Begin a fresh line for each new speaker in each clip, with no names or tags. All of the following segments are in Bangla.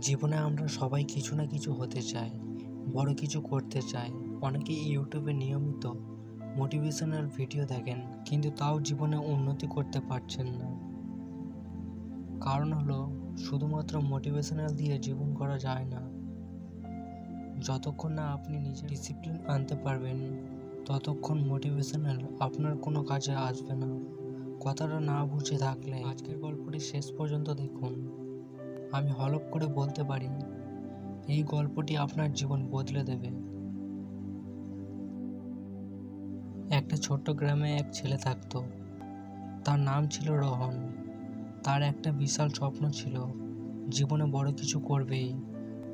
জীবনে আমরা সবাই কিছু না কিছু হতে চাই, বড় কিছু করতে চাই। অনেকে ইউটিউবে নিয়মিত মোটিভেশনাল ভিডিও দেখেন, কিন্তু তাও জীবনে উন্নতি করতে পারছেন না। কারণ হলো, শুধুমাত্র মোটিভেশনাল দিয়ে জীবন করা যায় না। যতক্ষণ না আপনি নিজে ডিসিপ্লিন আনতে পারবেন, ততক্ষণ মোটিভেশনাল আপনার কোনো কাজে আসবে না। কথাটা না বুঝে থাকলে আজকের গল্পটি শেষ পর্যন্ত দেখুন। আমি হলপ করে বলতে পারি, এই গল্পটি আপনার জীবন বদলে দেবে। একটা ছোট্ট গ্রামে এক ছেলে থাকতো। তার নাম ছিল রোহন। তার একটা বিশাল স্বপ্ন ছিল, জীবনে বড় কিছু করবেই।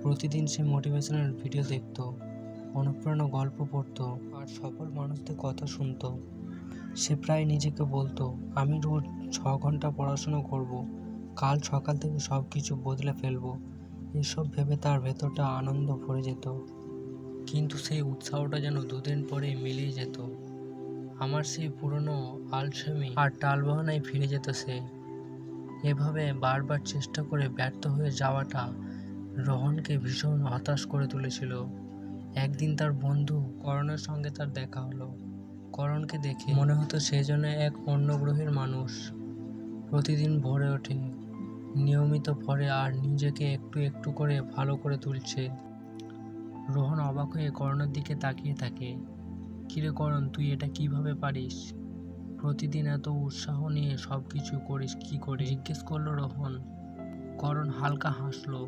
প্রতিদিন সে মোটিভেশনাল ভিডিও দেখতো অনুপ্রেরণা গল্প পড়তো আর সফল মানুষদের কথা শুনতো। সে প্রায় নিজেকে বলতো, আমি রোজ ছ ঘণ্টা পড়াশুনো করব। কাল সকাল থেকে সব কিছু বদলে ফেলব। এসব ভেবে তার ভেতরটা আনন্দ ভরে যেত। কিন্তু সেই উৎসাহটা যেন দুদিন পরে মিলিয়ে যেত। আমার সেই পুরনো আলসেমি আর টালবাহানায় ফিরে যেত সে। এভাবে বারবার চেষ্টা করে ব্যর্থ হয়ে যাওয়াটা রোহনকে ভীষণ হতাশ করে তুলেছিল। একদিন তার বন্ধু করণের সঙ্গে তার দেখা হলো। করণকে দেখে মনে হতো সে যেন এক অন্য গ্রহের মানুষ। প্রতিদিন ভরে ওঠে। নিয়মিত পড়ে আর নিজেকে একটু একটু করে ভালো করে তুলছে। রোহন অবাক হয়ে করণের দিকে তাকিয়ে থাকে। কিরে করণ, তুই এটা কীভাবে পারিস? প্রতিদিন এত উৎসাহ নিয়ে সব কিছু করিস, কি করে জিজ্ঞেস করল রোহন। করণ হালকা হাসলো।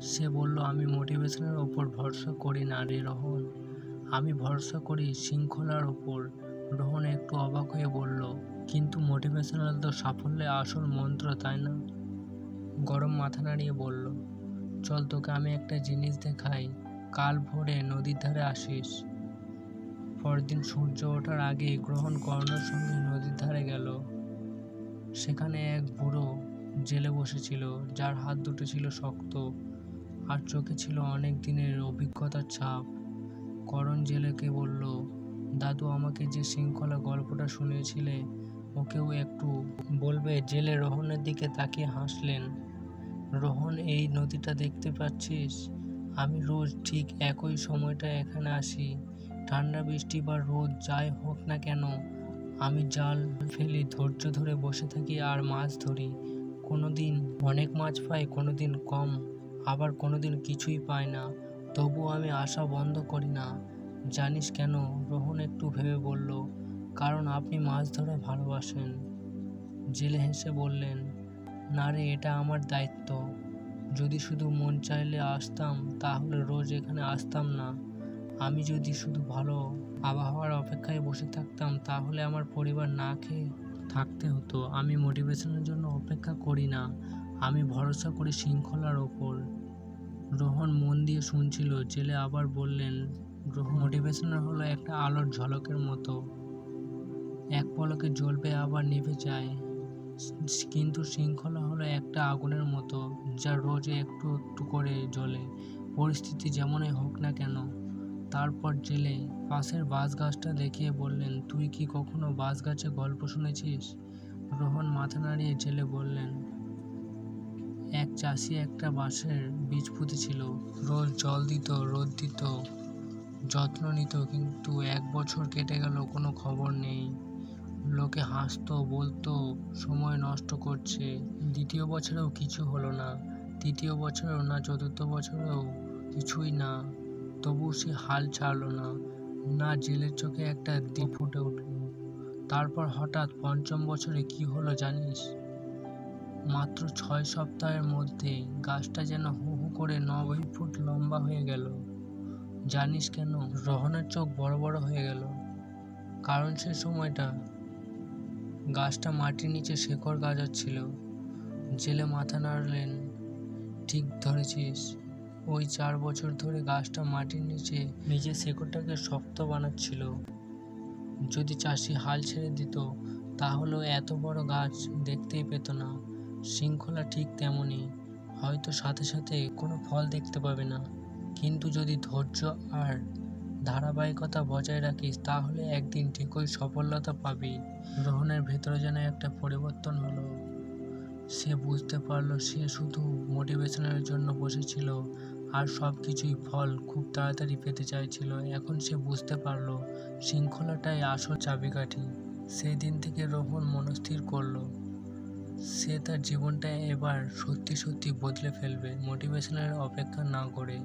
সে বলল, আমি মোটিভেশনের ওপর ভরসা করি না রে রোহন। আমি ভরসা করি শৃঙ্খলার ওপর। রোহন একটু অবাক হয়ে বলল, কিন্তু মোটিভেশনাল তো সাফল্যে আসল মন্ত্র, তাই না? গরম মাথা নাড়িয়ে বলল, চল তোকে আমি একটা জিনিস দেখাই, কাল ভোরে নদীর ধারে আসিস। পরদিন সূর্য ওঠার আগে গ্রহণ কর্ণের সঙ্গে নদীর ধারে গেল। সেখানে এক বুড়ো জেলে বসেছিল, যার হাত দুটো ছিল শক্ত আর চোখে ছিল অনেক দিনের অভিজ্ঞতার ছাপ। করণ জেলেকে বলল দাদু আমাকে যে শৃঙ্খলা গল্পটা শুনিয়েছিলে, ওকেও একটু বলবে। জেলে রোহনের দিকে তাকিয়ে হাসলেন। রোহন, এই নদীটা দেখতে পাচ্ছিস? আমি রোজ ঠিক একই সময়টা এখানে আসি। ঠান্ডা বৃষ্টি বা রোদ যাই হোক না কেন, আমি জাল ফেলি, ধৈর্য ধরে বসে থাকি আর মাছ ধরি। কোনো দিন অনেক মাছ পাই কোনো দিন কম, আবার কোনো দিন কিছুই পাই না। তবুও আমি আশা বন্ধ করি না। জানিস কেন? রোহন একটু ভেবে বলল, কারণ আপনি মাছ ধরা ভালোবাসেন। জেলে হেসে বললেন, না রে, এটা আমার দায়িত্ব। যদি শুধু মন চাইলে আসতাম, তাহলে রোজ এখানে আসতাম না। আমি যদি শুধু ভালো আবহাওয়ার অপেক্ষায় বসে থাকতাম, তাহলে আমার পরিবার না খেয়ে থাকতে হতো। আমি মোটিভেশনের জন্য অপেক্ষা করি না। আমি ভরসা করি শৃঙ্খলার ওপর। রোহন মন দিয়ে শুনছিল। জেলে আবার বললেন রোহন মোটিভেশনাল হলো একটা আলোর ঝলকের মতো। এক পলকে জ্বলবে, আবার নিভে যায়। কিন্তু শৃঙ্খলা হলো একটা আগুনের মতো, যা রোজ একটু একটু করে জ্বলে। পরিস্থিতি যেমনই হোক না কেন, তারপর জেলে। পাশের বাঁশ গাছটা দেখিয়ে বললেন, তুই কি কখনো বাঁশ গাছে গল্প শুনেছিস? রোহন মাথা নাড়িয়ে জেলে বললেন, এক চাষি একটা বাঁশের বীজ পুঁতেছিল রোজ জল দিত, রোদ দিত। যত্ন নিত কিন্তু এক বছর কেটে গেল, কোনো খবর নেই। লোকে হাসতো, বলতো, সময় নষ্ট করছে। দ্বিতীয় বছরেও কিছু হলো না। তৃতীয় বছরেও না, চতুর্থ বছরেও কিছুই না। তবু সে হাল ছাড়লো না। না, জেলের চোখে একটা দ্বীপ ফুটে উঠল। তারপর হঠাৎ পঞ্চম বছরে কি হলো জানিস? মাত্র ছয় সপ্তাহের মধ্যে গাছটা যেন হু হু করে নব্বই ফুট লম্বা হয়ে গেল। জানিস কেন? রহনের চোখ বড় বড় হয়ে গেল। কারণ সে সময়টা গাছটা মাটির নিচে শেকড় গাজাচ্ছিল। জেলে মাথা নাড়লেন, ঠিক ধরেছিস। ওই চার বছর ধরে গাছটা মাটির নিচে নিজের শেকড়টাকে শক্ত বানাচ্ছিল। যদি চাষি হাল ছেড়ে দিত তাহলেও এত বড় গাছ দেখতেই পেত না। শৃঙ্খলা ঠিক তেমনই। হয়তো সাথে সাথে কোনো ফল দেখতে পাবে না। কিন্তু যদি ধৈর্য আর ধারাবাহিকতা বজায় রাখিস, তাহলে একদিন ঠিকই সফলতা পাবি। রোহনের ভেতরে যেন একটা পরিবর্তন হলো। সে বুঝতে পারল সে শুধু মোটিভেশনের জন্য বসেছিল আর সব কিছুই ফল খুব তাড়াতাড়ি পেতে চাইছিল। এখন সে বুঝতে পারল শৃঙ্খলাটাই আসল চাবিকাঠি। সেই দিন থেকে রোহন মনস্থির করল। সে তার জীবনটা এবার সত্যি সত্যি বদলে ফেলবে মোটিভেশনের অপেক্ষা না করে।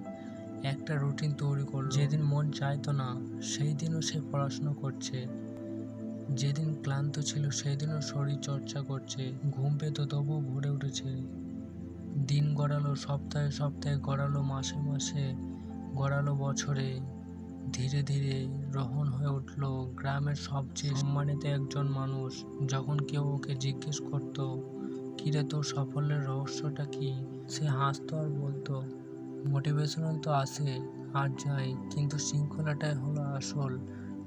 একটা রুটিন তৈরি করল। যেদিন মন চাইতো না সেই দিনও সে পড়াশুনো করছে। যেদিন ক্লান্ত ছিল সেই দিনও শরীর চর্চা করছে। ঘুম পেত তবুও ভরে উঠেছে। দিন গড়ালো, সপ্তাহে সপ্তাহে গড়ালো, মাসে মাসে গড়ালো বছরে। ধীরে ধীরে রোহন হয়ে উঠল গ্রামের সবচেয়ে সম্মানিত একজন মানুষ। যখন কেউ ওকে জিজ্ঞেস করতো, কিরে, তোর সাফল্যের রহস্যটা কি? সে হাসতো আর বলতো মোটিভেশনাল তো আসে আর যায় কিন্তু শৃঙ্খলাটাই হলো আসল।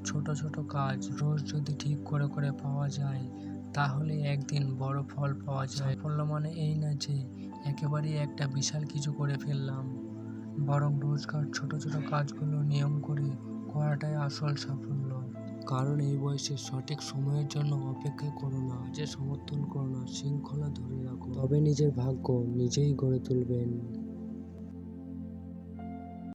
ছোট ছোট কাজ রোজ যদি ঠিক করে করে পাওয়া যায়, তাহলে একদিন বড় ফল পাওয়া যায়। সাফল্য মানে এই না যে, একেবারেই একটা বিশাল কিছু করে ফেললাম। বরং রোজকার ছোট ছোট কাজগুলো নিয়ম করে করাটাই আসল সাফল্য। কারণ এই বয়সে সঠিক সময়ের জন্য অপেক্ষা করো না, যে সমর্থন করো না, শৃঙ্খলা ধরে রাখো। তবে নিজের ভাগ্য নিজেই গড়ে তুলবেন।